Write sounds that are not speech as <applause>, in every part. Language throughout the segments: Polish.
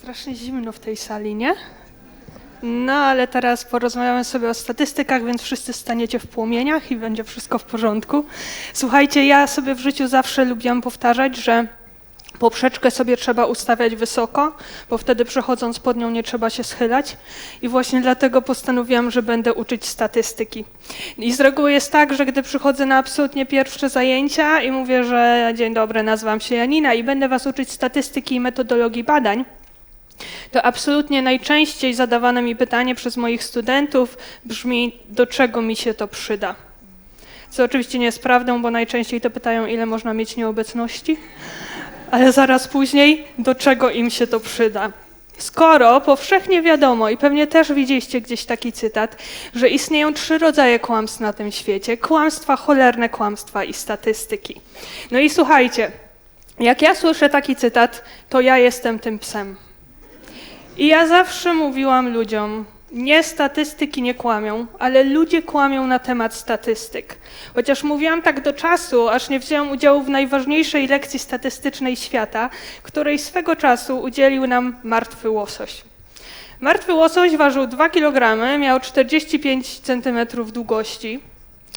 Strasznie zimno w tej sali, nie? No, ale teraz porozmawiamy sobie o statystykach, więc wszyscy staniecie w płomieniach i będzie wszystko w porządku. Słuchajcie, ja sobie w życiu zawsze lubiłam powtarzać, że poprzeczkę sobie trzeba ustawiać wysoko, bo wtedy przechodząc pod nią nie trzeba się schylać. I właśnie dlatego postanowiłam, że będę uczyć statystyki. I z reguły jest tak, że gdy przychodzę na absolutnie pierwsze zajęcia i mówię, że dzień dobry, nazywam się Janina i będę was uczyć statystyki i metodologii badań, to absolutnie najczęściej zadawane mi pytanie przez moich studentów brzmi, do czego mi się to przyda? Co oczywiście nie jest prawdą, bo najczęściej to pytają, ile można mieć nieobecności, ale zaraz później, do czego im się to przyda? Skoro powszechnie wiadomo, i pewnie też widzieliście gdzieś taki cytat, że istnieją trzy rodzaje kłamstw na tym świecie: kłamstwa, cholerne kłamstwa i statystyki. No i słuchajcie, jak ja słyszę taki cytat, to ja jestem tym psem. I ja zawsze mówiłam ludziom, nie statystyki nie kłamią, ale ludzie kłamią na temat statystyk. Chociaż mówiłam tak do czasu, aż nie wzięłam udziału w najważniejszej lekcji statystycznej świata, której swego czasu udzielił nam martwy łosoś. Martwy łosoś ważył 2 kg, miał 45 cm długości.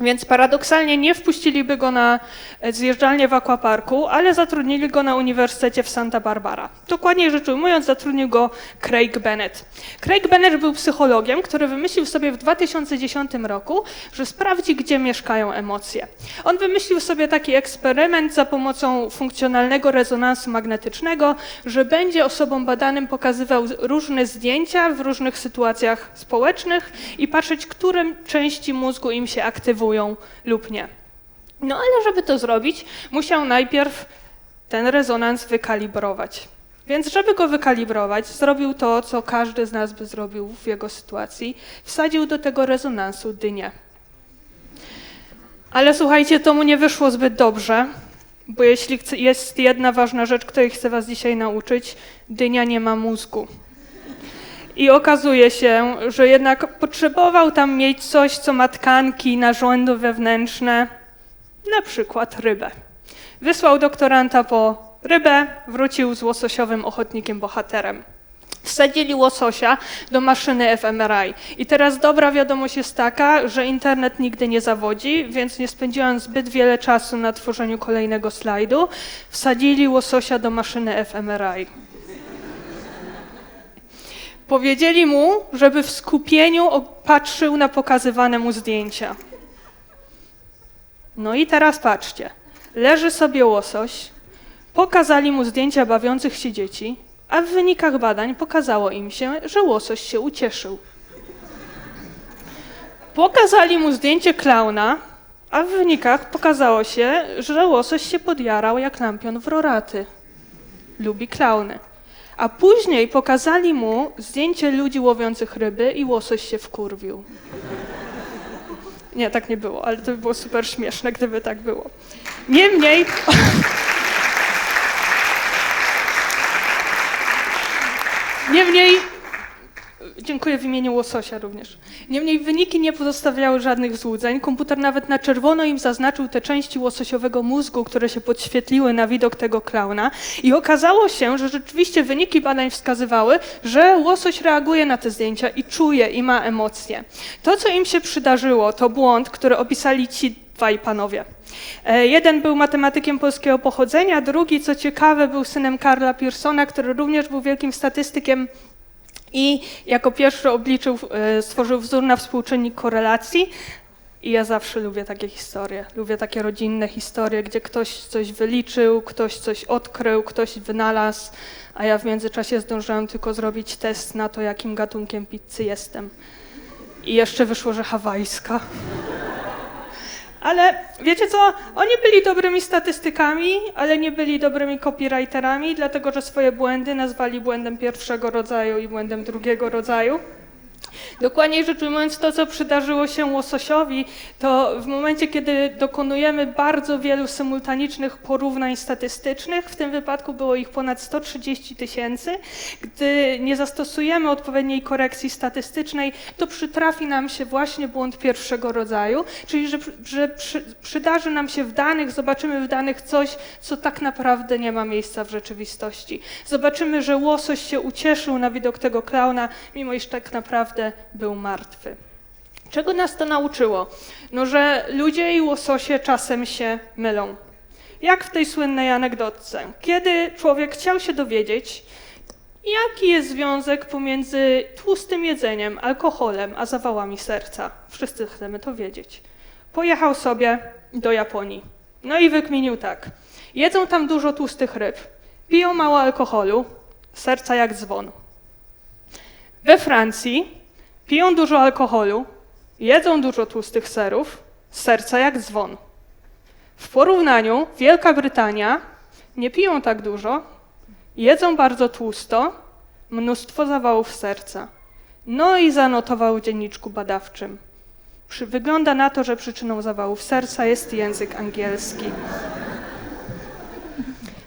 Więc paradoksalnie nie wpuściliby go na e, zjeżdżalnię w aquaparku, ale zatrudnili go na Uniwersytecie w Santa Barbara. Dokładniej rzecz ujmując, zatrudnił go Craig Bennett. Craig Bennett był psychologiem, który wymyślił sobie w 2010 roku, że sprawdzi, gdzie mieszkają emocje. On wymyślił sobie taki eksperyment za pomocą funkcjonalnego rezonansu magnetycznego, że będzie osobom badanym pokazywał różne zdjęcia w różnych sytuacjach społecznych i patrzeć, które części mózgu im się aktywują lub nie. No ale żeby to zrobić, musiał najpierw ten rezonans wykalibrować. Więc żeby go wykalibrować, zrobił to, co każdy z nas by zrobił w jego sytuacji. Wsadził do tego rezonansu dynię. Ale słuchajcie, to mu nie wyszło zbyt dobrze, bo jeśli jest jedna ważna rzecz, której chcę was dzisiaj nauczyć, dynia nie ma mózgu. I okazuje się, że jednak potrzebował tam mieć coś, co ma tkanki, narządy wewnętrzne, na przykład rybę. Wysłał doktoranta po rybę, wrócił z łososiowym ochotnikiem bohaterem. Wsadzili łososia do maszyny fMRI. I teraz dobra wiadomość jest taka, że internet nigdy nie zawodzi, więc nie spędziłam zbyt wiele czasu na tworzeniu kolejnego slajdu. Wsadzili łososia do maszyny fMRI. Powiedzieli mu, żeby w skupieniu patrzył na pokazywane mu zdjęcia. No i teraz patrzcie. Leży sobie łosoś, pokazali mu zdjęcia bawiących się dzieci, a w wynikach badań pokazało im się, że łosoś się ucieszył. Pokazali mu zdjęcie klauna, a w wynikach pokazało się, że łosoś się podjarał jak lampion w roraty. Lubi klauny. A później pokazali mu zdjęcie ludzi łowiących ryby i łosoś się wkurwił. Nie, tak nie było, ale to by było super śmieszne, gdyby tak było. Niemniej. Niemniej Dziękuję w imieniu łososia również. Niemniej wyniki nie pozostawiały żadnych złudzeń. Komputer nawet na czerwono im zaznaczył te części łososiowego mózgu, które się podświetliły na widok tego klauna. I okazało się, że rzeczywiście wyniki badań wskazywały, że łosoś reaguje na te zdjęcia i czuje i ma emocje. To, co im się przydarzyło, to błąd, który opisali ci dwaj panowie. E, jeden był matematykiem polskiego pochodzenia, drugi, co ciekawe, był synem Karla Pearsona, który również był wielkim statystykiem i jako pierwszy obliczył, e, stworzył wzór na współczynnik korelacji. I ja zawsze lubię takie historie. Lubię takie rodzinne historie, gdzie ktoś coś wyliczył, ktoś coś odkrył, ktoś wynalazł, a ja w międzyczasie zdążyłam tylko zrobić test na to, jakim gatunkiem pizzy jestem. I jeszcze wyszło, że hawajska. Ale wiecie co? Oni byli dobrymi statystykami, ale nie byli dobrymi copywriterami, dlatego że swoje błędy nazwali błędem pierwszego rodzaju i błędem drugiego rodzaju. Dokładniej rzecz ujmując, to co przydarzyło się łososiowi, to w momencie, kiedy dokonujemy bardzo wielu symultanicznych porównań statystycznych, w tym wypadku było ich ponad 130 tysięcy, gdy nie zastosujemy odpowiedniej korekcji statystycznej, to przytrafi nam się właśnie błąd pierwszego rodzaju, czyli że, że przy, przydarzy nam się w danych, zobaczymy w danych coś, co tak naprawdę nie ma miejsca w rzeczywistości. Zobaczymy, że łosoś się ucieszył na widok tego klauna, mimo iż tak naprawdę był martwy. Czego nas to nauczyło? No, że ludzie i łososie czasem się mylą. Jak w tej słynnej anegdotce. Kiedy człowiek chciał się dowiedzieć, jaki jest związek pomiędzy tłustym jedzeniem, alkoholem, a zawałami serca. Wszyscy chcemy to wiedzieć. Pojechał sobie do Japonii. No i wykminił tak. Jedzą tam dużo tłustych ryb, piją mało alkoholu, serca jak dzwon. We Francji piją dużo alkoholu, jedzą dużo tłustych serów, serca jak dzwon. W porównaniu Wielka Brytania nie piją tak dużo, jedzą bardzo tłusto, mnóstwo zawałów serca. No i zanotował w dzienniczku badawczym. Wygląda na to, że przyczyną zawałów serca jest język angielski.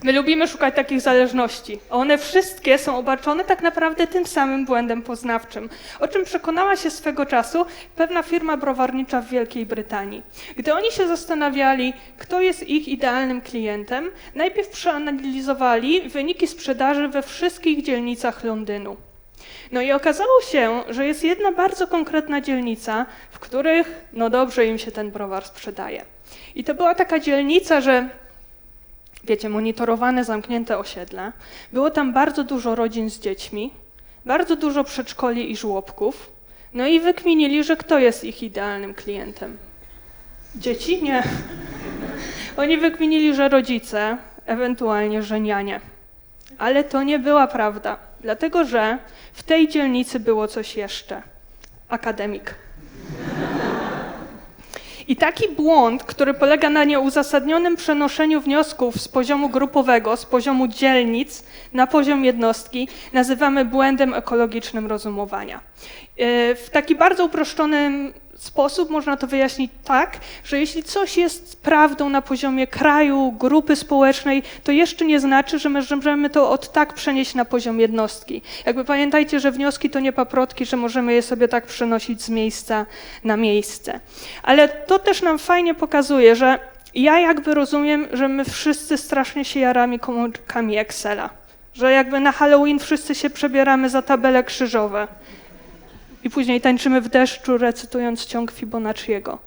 My lubimy szukać takich zależności. One wszystkie są obarczone tak naprawdę tym samym błędem poznawczym, o czym przekonała się swego czasu pewna firma browarnicza w Wielkiej Brytanii. Gdy oni się zastanawiali, kto jest ich idealnym klientem, najpierw przeanalizowali wyniki sprzedaży we wszystkich dzielnicach Londynu. No i okazało się, że jest jedna bardzo konkretna dzielnica, w których no dobrze im się ten browar sprzedaje. I to była taka dzielnica, że wiecie, monitorowane, zamknięte osiedle. Było tam bardzo dużo rodzin z dziećmi, bardzo dużo przedszkoli i żłobków. No i wykminili, że kto jest ich idealnym klientem? Dzieci? Nie. <laughs> Oni wykminili, że rodzice, ewentualnie żenianie. Ale to nie była prawda, dlatego że w tej dzielnicy było coś jeszcze. Akademik. I taki błąd, który polega na nieuzasadnionym przenoszeniu wniosków z poziomu grupowego, z poziomu dzielnic na poziom jednostki, nazywamy błędem ekologicznym rozumowania. E, w taki bardzo uproszczonym sposób można to wyjaśnić tak, że jeśli coś jest prawdą na poziomie kraju, grupy społecznej, to jeszcze nie znaczy, że możemy to od tak przenieść na poziom jednostki. Jakby pamiętajcie, że wnioski to nie paprotki, że możemy je sobie tak przenosić z miejsca na miejsce. Ale to też nam fajnie pokazuje, że ja jakby rozumiem, że my wszyscy strasznie się jaramy komórkami Excela. Że jakby na Halloween wszyscy się przebieramy za tabele krzyżowe i później tańczymy w deszczu, recytując ciąg Fibonacciego.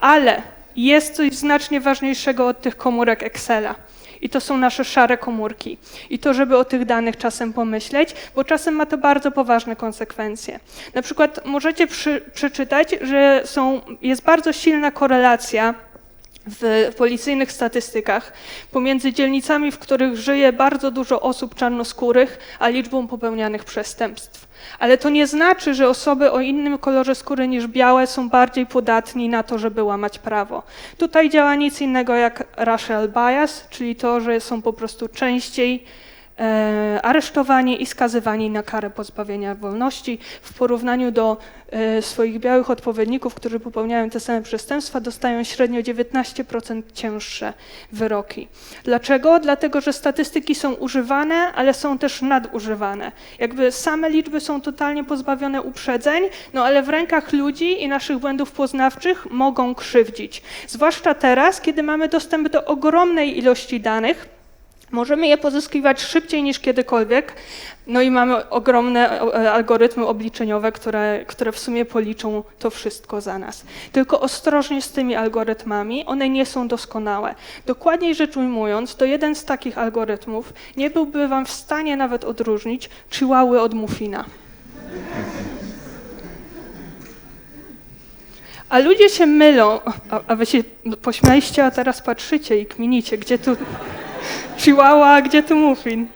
Ale jest coś znacznie ważniejszego od tych komórek Excela. I to są nasze szare komórki. I to, żeby o tych danych czasem pomyśleć, bo czasem ma to bardzo poważne konsekwencje. Na przykład możecie przy, przeczytać, że są, jest bardzo silna korelacja w policyjnych statystykach pomiędzy dzielnicami, w których żyje bardzo dużo osób czarnoskórych, a liczbą popełnianych przestępstw. Ale to nie znaczy, że osoby o innym kolorze skóry niż białe są bardziej podatni na to, żeby łamać prawo. Tutaj działa nic innego jak racial bias, czyli to, że są po prostu częściej aresztowani i skazywani na karę pozbawienia wolności. W porównaniu do e, swoich białych odpowiedników, którzy popełniają te same przestępstwa, dostają średnio 19% cięższe wyroki. Dlaczego? Dlatego, że statystyki są używane, ale są też nadużywane. Jakby same liczby są totalnie pozbawione uprzedzeń, no ale w rękach ludzi i naszych błędów poznawczych mogą krzywdzić. Zwłaszcza teraz, kiedy mamy dostęp do ogromnej ilości danych, Możemy je pozyskiwać szybciej niż kiedykolwiek, no i mamy ogromne e, algorytmy obliczeniowe, które, które w sumie policzą to wszystko za nas. Tylko ostrożnie z tymi algorytmami, one nie są doskonałe. Dokładniej rzecz ujmując, to jeden z takich algorytmów nie byłby wam w stanie nawet odróżnić chihuahy od mufina. A ludzie się mylą, a, a wy się pośmialiście, a teraz patrzycie i kminicie, gdzie tu... Chihuahua, gdzie tu muffin?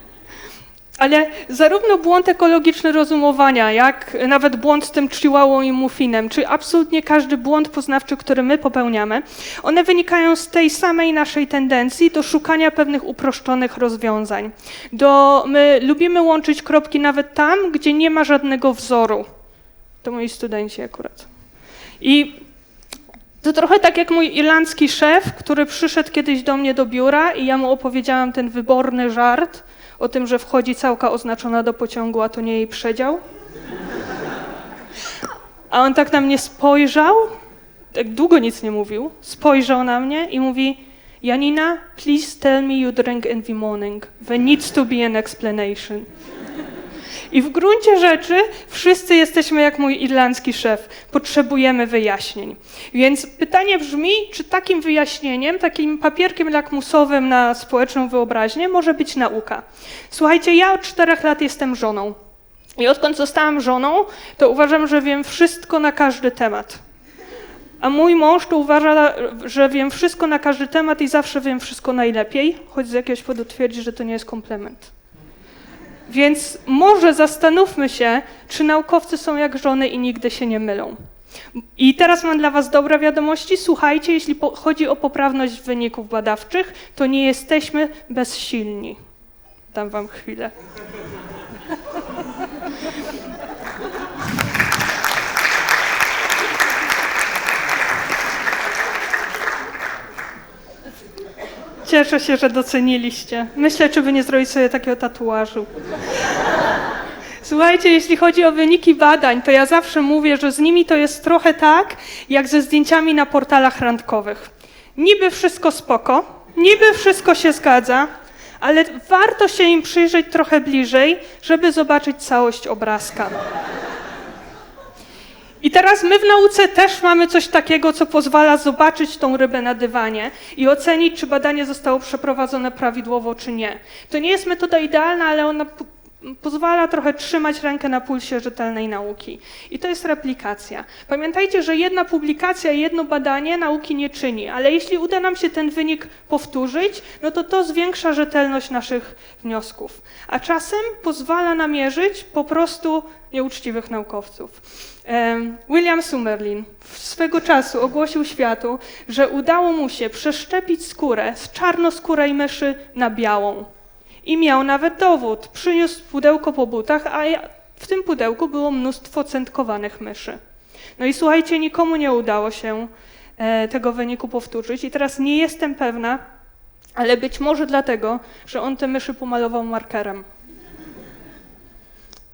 Ale zarówno błąd ekologiczny rozumowania, jak nawet błąd z tym chihuahua i muffinem, czy absolutnie każdy błąd poznawczy, który my popełniamy, one wynikają z tej samej naszej tendencji do szukania pewnych uproszczonych rozwiązań. Do, my lubimy łączyć kropki nawet tam, gdzie nie ma żadnego wzoru. To moi studenci akurat. I to trochę tak jak mój irlandzki szef, który przyszedł kiedyś do mnie do biura i ja mu opowiedziałam ten wyborny żart o tym, że wchodzi całka oznaczona do pociągu, a to nie jej przedział. A on tak na mnie spojrzał, tak długo nic nie mówił, spojrzał na mnie i mówi Janina, please tell me you drink in the morning. There needs to be an explanation. I w gruncie rzeczy wszyscy jesteśmy jak mój irlandzki szef. Potrzebujemy wyjaśnień. Więc pytanie brzmi, czy takim wyjaśnieniem, takim papierkiem lakmusowym na społeczną wyobraźnię może być nauka? Słuchajcie, ja od czterech lat jestem żoną. I odkąd zostałam żoną, to uważam, że wiem wszystko na każdy temat. A mój mąż to uważa, że wiem wszystko na każdy temat i zawsze wiem wszystko najlepiej, choć z jakiegoś powodu twierdzi, że to nie jest komplement. Więc może zastanówmy się, czy naukowcy są jak żony i nigdy się nie mylą. I teraz mam dla Was dobre wiadomości. Słuchajcie, jeśli chodzi o poprawność wyników badawczych, to nie jesteśmy bezsilni. Dam Wam chwilę. Cieszę się, że doceniliście. Myślę, czy by nie zrobić sobie takiego tatuażu. Słuchajcie, jeśli chodzi o wyniki badań, to ja zawsze mówię, że z nimi to jest trochę tak, jak ze zdjęciami na portalach randkowych. Niby wszystko spoko, niby wszystko się zgadza, ale warto się im przyjrzeć trochę bliżej, żeby zobaczyć całość obrazka. I teraz my w nauce też mamy coś takiego, co pozwala zobaczyć tą rybę na dywanie i ocenić, czy badanie zostało przeprowadzone prawidłowo, czy nie. To nie jest metoda idealna, ale ona pozwala trochę trzymać rękę na pulsie rzetelnej nauki. I to jest replikacja. Pamiętajcie, że jedna publikacja, jedno badanie nauki nie czyni, ale jeśli uda nam się ten wynik powtórzyć, no to to zwiększa rzetelność naszych wniosków. A czasem pozwala namierzyć po prostu nieuczciwych naukowców. William Summerlin swego czasu ogłosił światu, że udało mu się przeszczepić skórę z czarnoskórej myszy na białą. I miał nawet dowód. Przyniósł pudełko po butach, a w tym pudełku było mnóstwo centkowanych myszy. No i słuchajcie, nikomu nie udało się e, tego wyniku powtórzyć. I teraz nie jestem pewna, ale być może dlatego, że on te myszy pomalował markerem.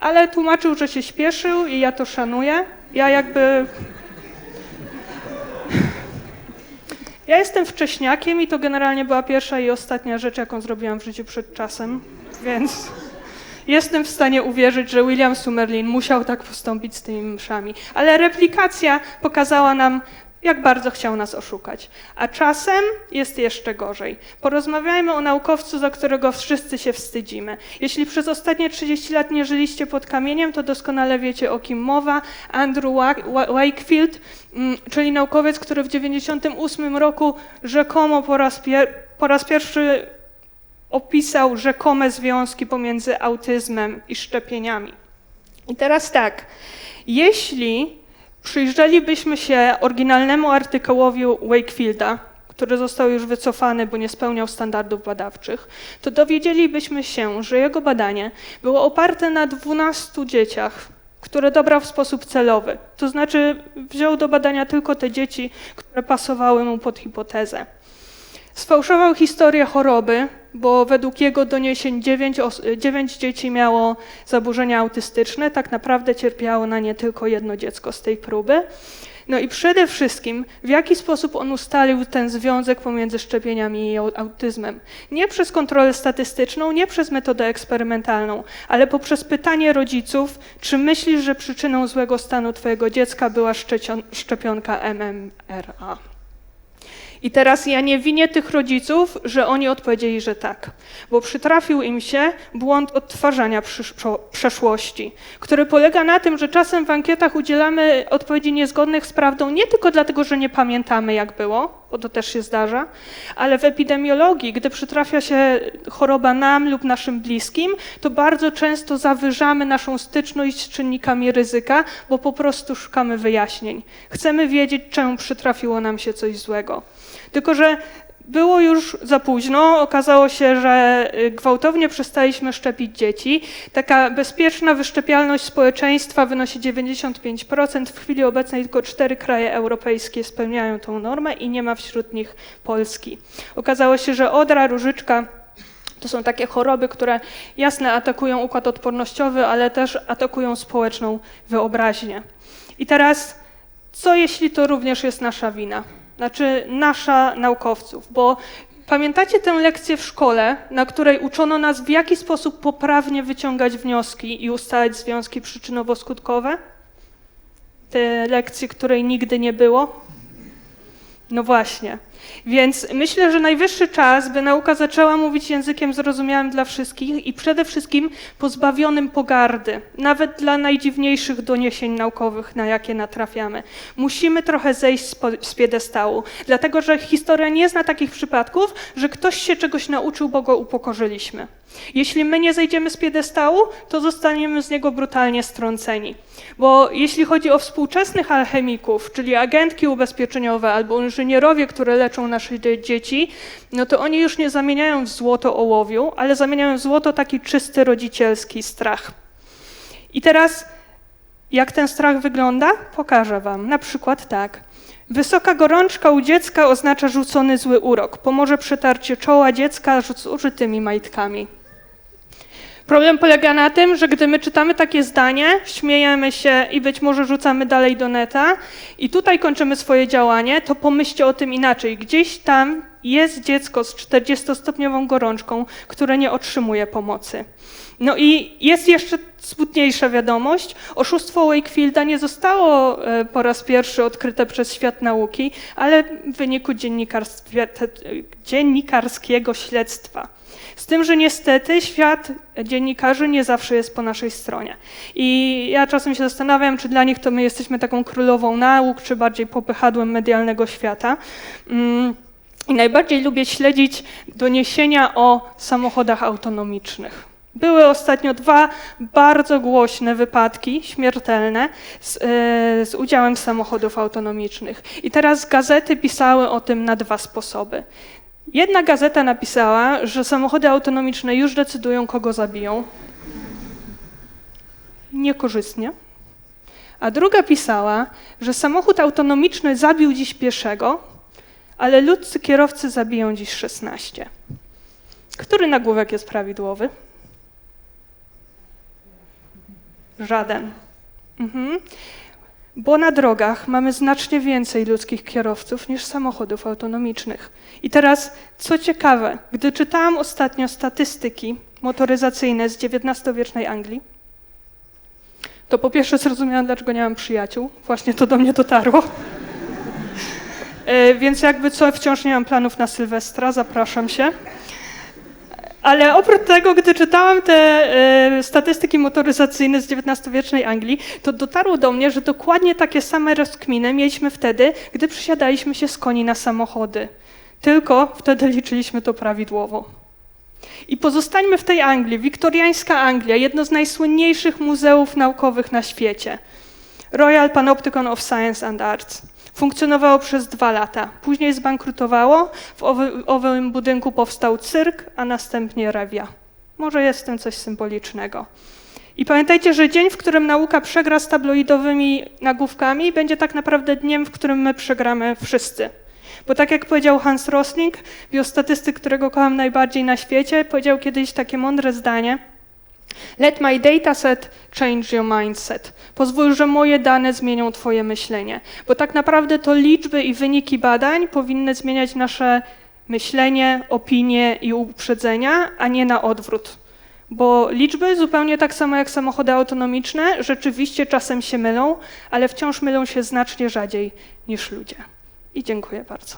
Ale tłumaczył, że się śpieszył i ja to szanuję. Ja jakby Ja jestem wcześniakiem i to generalnie była pierwsza i ostatnia rzecz, jaką zrobiłam w życiu przed czasem, więc jestem w stanie uwierzyć, że William Summerlin musiał tak postąpić z tymi mszami. Ale replikacja pokazała nam jak bardzo chciał nas oszukać. A czasem jest jeszcze gorzej. Porozmawiajmy o naukowcu, za którego wszyscy się wstydzimy. Jeśli przez ostatnie 30 lat nie żyliście pod kamieniem, to doskonale wiecie o kim mowa. Andrew Wakefield, mm, czyli naukowiec, który w 1998 roku rzekomo po raz, po raz pierwszy opisał rzekome związki pomiędzy autyzmem i szczepieniami. I teraz tak, jeśli przyjrzelibyśmy się oryginalnemu artykułowi Wakefielda, który został już wycofany, bo nie spełniał standardów badawczych, to dowiedzielibyśmy się, że jego badanie było oparte na 12 dzieciach, które dobrał w sposób celowy. To znaczy wziął do badania tylko te dzieci, które pasowały mu pod hipotezę. Sfałszował historię choroby, bo według jego doniesień dziewięć dzieci miało zaburzenia autystyczne. Tak naprawdę cierpiało na nie tylko jedno dziecko z tej próby. No i przede wszystkim, w jaki sposób on ustalił ten związek pomiędzy szczepieniami i autyzmem? Nie przez kontrolę statystyczną, nie przez metodę eksperymentalną, ale poprzez pytanie rodziców, czy myślisz, że przyczyną złego stanu twojego dziecka była szczepionka MMRA? I teraz ja nie winię tych rodziców, że oni odpowiedzieli, że tak, bo przytrafił im się błąd odtwarzania przeszłości, który polega na tym, że czasem w ankietach udzielamy odpowiedzi niezgodnych z prawdą nie tylko dlatego, że nie pamiętamy, jak było, bo to też się zdarza, ale w epidemiologii, gdy przytrafia się choroba nam lub naszym bliskim, to bardzo często zawyżamy naszą styczność z czynnikami ryzyka, bo po prostu szukamy wyjaśnień. Chcemy wiedzieć, czemu przytrafiło nam się coś złego. Tylko, że było już za późno. Okazało się, że y, gwałtownie przestaliśmy szczepić dzieci. Taka bezpieczna wyszczepialność społeczeństwa wynosi 95%. W chwili obecnej tylko cztery kraje europejskie spełniają tą normę i nie ma wśród nich Polski. Okazało się, że odra, różyczka to są takie choroby, które jasne atakują układ odpornościowy, ale też atakują społeczną wyobraźnię. I teraz, co jeśli to również jest nasza wina? Znaczy nasza naukowców, bo pamiętacie tę lekcję w szkole, na której uczono nas w jaki sposób poprawnie wyciągać wnioski i ustalać związki przyczynowo-skutkowe? Te lekcje, której nigdy nie było? No właśnie. Więc myślę, że najwyższy czas, by nauka zaczęła mówić językiem zrozumiałym dla wszystkich i przede wszystkim pozbawionym pogardy, nawet dla najdziwniejszych doniesień naukowych, na jakie natrafiamy. Musimy trochę zejść z piedestału, dlatego że historia nie zna takich przypadków, że ktoś się czegoś nauczył, bo go upokorzyliśmy. Jeśli my nie zejdziemy z piedestału, to zostaniemy z niego brutalnie strąceni. Bo jeśli chodzi o współczesnych alchemików, czyli agentki ubezpieczeniowe albo inżynierowie, które leczą nasze dzieci, no to oni już nie zamieniają w złoto ołowiu, ale zamieniają w złoto taki czysty rodzicielski strach. I teraz, jak ten strach wygląda? Pokażę Wam. Na przykład tak. Wysoka gorączka u dziecka oznacza rzucony zły urok. Pomoże przetarcie czoła dziecka z użytymi majtkami. Problem polega na tym, że gdy my czytamy takie zdanie, śmiejemy się i być może rzucamy dalej do neta i tutaj kończymy swoje działanie, to pomyślcie o tym inaczej. Gdzieś tam jest dziecko z 40-stopniową gorączką, które nie otrzymuje pomocy. No i jest jeszcze smutniejsza wiadomość. Oszustwo Wakefielda nie zostało e, po raz pierwszy odkryte przez świat nauki, ale w wyniku dziennikarskiego śledztwa. Z tym, że niestety świat dziennikarzy nie zawsze jest po naszej stronie. I ja czasem się zastanawiam, czy dla nich to my jesteśmy taką królową nauk, czy bardziej popychadłem medialnego świata. Mm, I najbardziej lubię śledzić doniesienia o samochodach autonomicznych. Były ostatnio dwa bardzo głośne wypadki śmiertelne z, yy, z, udziałem samochodów autonomicznych. I teraz gazety pisały o tym na dwa sposoby. Jedna gazeta napisała, że samochody autonomiczne już decydują, kogo zabiją. Niekorzystnie. A druga pisała, że samochód autonomiczny zabił dziś pieszego, ale ludzcy kierowcy zabiją dziś 16. Który nagłówek jest prawidłowy? Żaden. Mhm. Bo na drogach mamy znacznie więcej ludzkich kierowców niż samochodów autonomicznych. I teraz, co ciekawe, gdy czytałam ostatnio statystyki motoryzacyjne z XIX-wiecznej Anglii, to po pierwsze zrozumiałam, dlaczego nie mam przyjaciół. Właśnie to do mnie dotarło. <laughs> E, więc jakby co, wciąż nie mam planów na Sylwestra, zapraszam się. Ale oprócz tego, gdy czytałam te e, statystyki motoryzacyjne z XIX-wiecznej Anglii, to dotarło do mnie, że dokładnie takie same rozkminy mieliśmy wtedy, gdy przysiadaliśmy się z koni na samochody. Tylko wtedy liczyliśmy to prawidłowo. I pozostańmy w tej Anglii. Wiktoriańska Anglia, jedno z najsłynniejszych muzeów naukowych na świecie. Royal Panopticon of Science and Arts. Funkcjonowało przez dwa lata. Później zbankrutowało. W owym budynku powstał cyrk, a następnie rewia. Może jest w tym coś symbolicznego. I pamiętajcie, że dzień, w którym nauka przegra z tabloidowymi nagłówkami, będzie tak naprawdę dniem, w którym my przegramy wszyscy. Bo tak jak powiedział Hans Rosling, biostatystyk, którego kocham najbardziej na świecie, powiedział kiedyś takie mądre zdanie – Let my dataset change your mindset. Pozwól, że moje dane zmienią Twoje myślenie. Bo tak naprawdę to liczby i wyniki badań powinny zmieniać nasze myślenie, opinie i uprzedzenia, a nie na odwrót. Bo liczby, zupełnie tak samo jak samochody autonomiczne, rzeczywiście czasem się mylą, ale wciąż mylą się znacznie rzadziej niż ludzie. I dziękuję bardzo.